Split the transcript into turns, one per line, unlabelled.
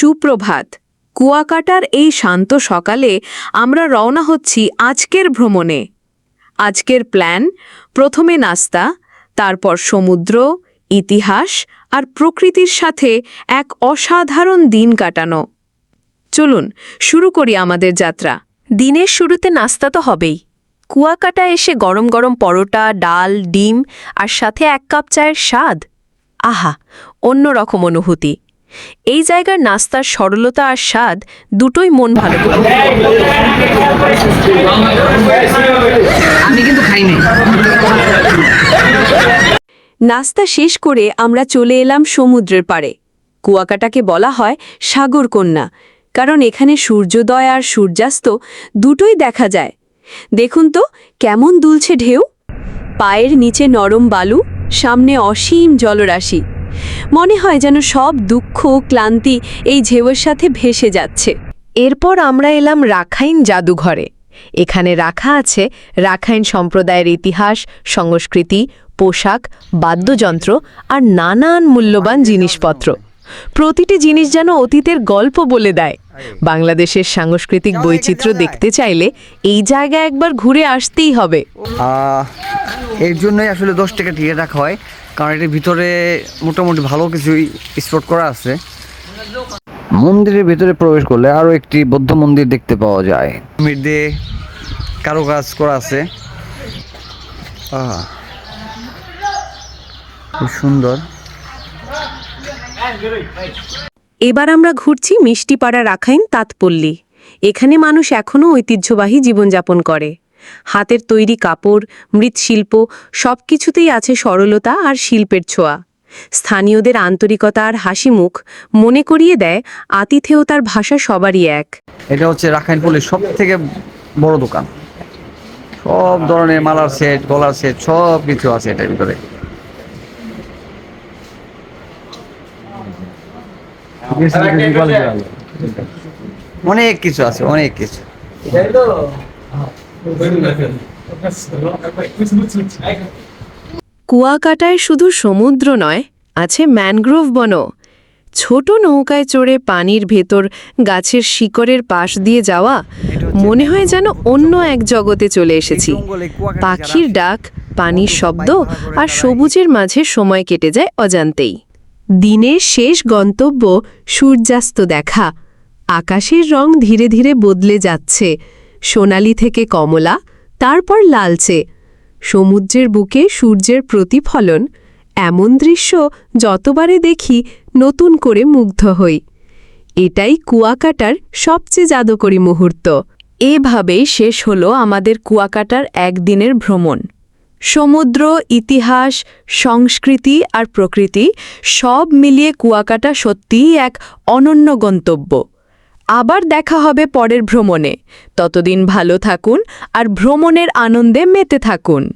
সুপ্রভাত। কুয়াকাটার এই শান্ত সকালে আমরা রওনা হচ্ছি আজকের ভ্রমণে। আজকের প্ল্যান, প্রথমে নাস্তা, তারপর সমুদ্র, ইতিহাস আর প্রকৃতির সাথে এক অসাধারণ দিন কাটানো। চলুন, শুরু করি আমাদের যাত্রা।
দিনের শুরুতে নাস্তা তো হবেই। কুয়াকাটা এসে গরম গরম পরোটা, ডাল, ডিম আর সাথে এক কাপ চায়ের স্বাদ। আহা, অন্যরকম অনুভূতি। এই জায়গার নাস্তার সরলতা আর স্বাদ দুটোই মন ভালো করে
আমি কিন্তু খাই
নাস্তা শেষ করে আমরা চলে এলাম সমুদ্রের পাড়ে। কুয়াকাটাকে বলা হয় সাগর কন্যা কারণ এখানে সূর্যোদয় আর সূর্যাস্ত দুটোই দেখা যায়। দেখুন তো কেমন দুলছে ঢেউ। পায়ের নিচে নরম বালু সামনে অসীম জলরাশি। মনে হয় যেন সব দুঃখ, ক্লান্তি এই ঢেউয়ের সাথে ভেসে যাচ্ছে।
এরপর আমরা এলাম রাখাইন জাদুঘরে। এখানে রাখা আছে রাখাইন সম্প্রদায়ের ইতিহাস, সংস্কৃতি, পোশাক, বাদ্যযন্ত্র আর নানান মূল্যবান জিনিসপত্র। প্রতিটি জিনিস যেন অতীতের গল্প বলে দেয়। বাংলাদেশের সাংস্কৃতিক বৈচিত্র্য দেখতে চাইলে এই জায়গায় একবার ঘুরে আসতেই হবে।
এর জন্যই আসলে দশ টাকা টিকিট রাখা হয়, কারণ এটার ভিতরে মোটামুটি ভালো কিছুই স্পট করা আছে। মন্দিরের ভিতরে প্রবেশ করলে আরও একটি বৌদ্ধ মন্দির দেখতে পাওয়া যায়। মধ্যে কারুকাজ করা আছে। খুব সুন্দর।
এবার আমরা ঘুরছি মিষ্টিপাড়া রাখাইন তাঁতপল্লী। এখানে মানুষ এখনও ঐতিহ্যবাহী জীবনযাপন করে। হাতের তৈরি কাপড়, মৃৎশিল্প সব কিছুতেই আছে সরলতা আর শিল্পের ছোঁয়া। স্থানীয়দের আন্তরিকতা আর হাসি মুখ মনে করিয়ে দেয় আতিথেয়তার ভাষা সবারই এক।
এটা হচ্ছে রাখাইনপল্লির সব থেকে বড় দোকান। সব ধরনের মালার সেট, গলার সেট সব কিছু আছে এটার ভিতরে। অনেক কিছু আছে, অনেক কিছু।
কুয়াকাটায় শুধু সমুদ্র নয়, আছে ম্যানগ্রোভ বনও। ছোট নৌকায় চড়ে পানির ভেতর গাছের শিকড়ের পাশ দিয়ে যাওয়া মনে হয় যেন অন্য এক জগতে চলে এসেছি। পাখির ডাক, পানির শব্দ আর সবুজের মাঝে সময় কেটে যায় অজান্তেই। দিনের শেষ গন্তব্য সূর্যাস্ত দেখা। আকাশের রং ধীরে ধীরে বদলে যাচ্ছে। সোনালি থেকে কমলা, তারপর লালচে। সমুদ্রের বুকে সূর্যের প্রতিফলন, এমন দৃশ্য যতবারে দেখি নতুন করে মুগ্ধ হই। এটাই কুয়াকাটার সবচেয়ে জাদুকরী মুহূর্ত। এভাবেই শেষ হলো আমাদের কুয়াকাটার একদিনের ভ্রমণ। সমুদ্র, ইতিহাস, সংস্কৃতি আর প্রকৃতি সব মিলিয়ে কুয়াকাটা সত্যিই এক অনন্য গন্তব্য। আবার দেখা হবে পরের ভ্রমণে। ততদিন ভালো থাকুন আর ভ্রমণের আনন্দে মেতে থাকুন।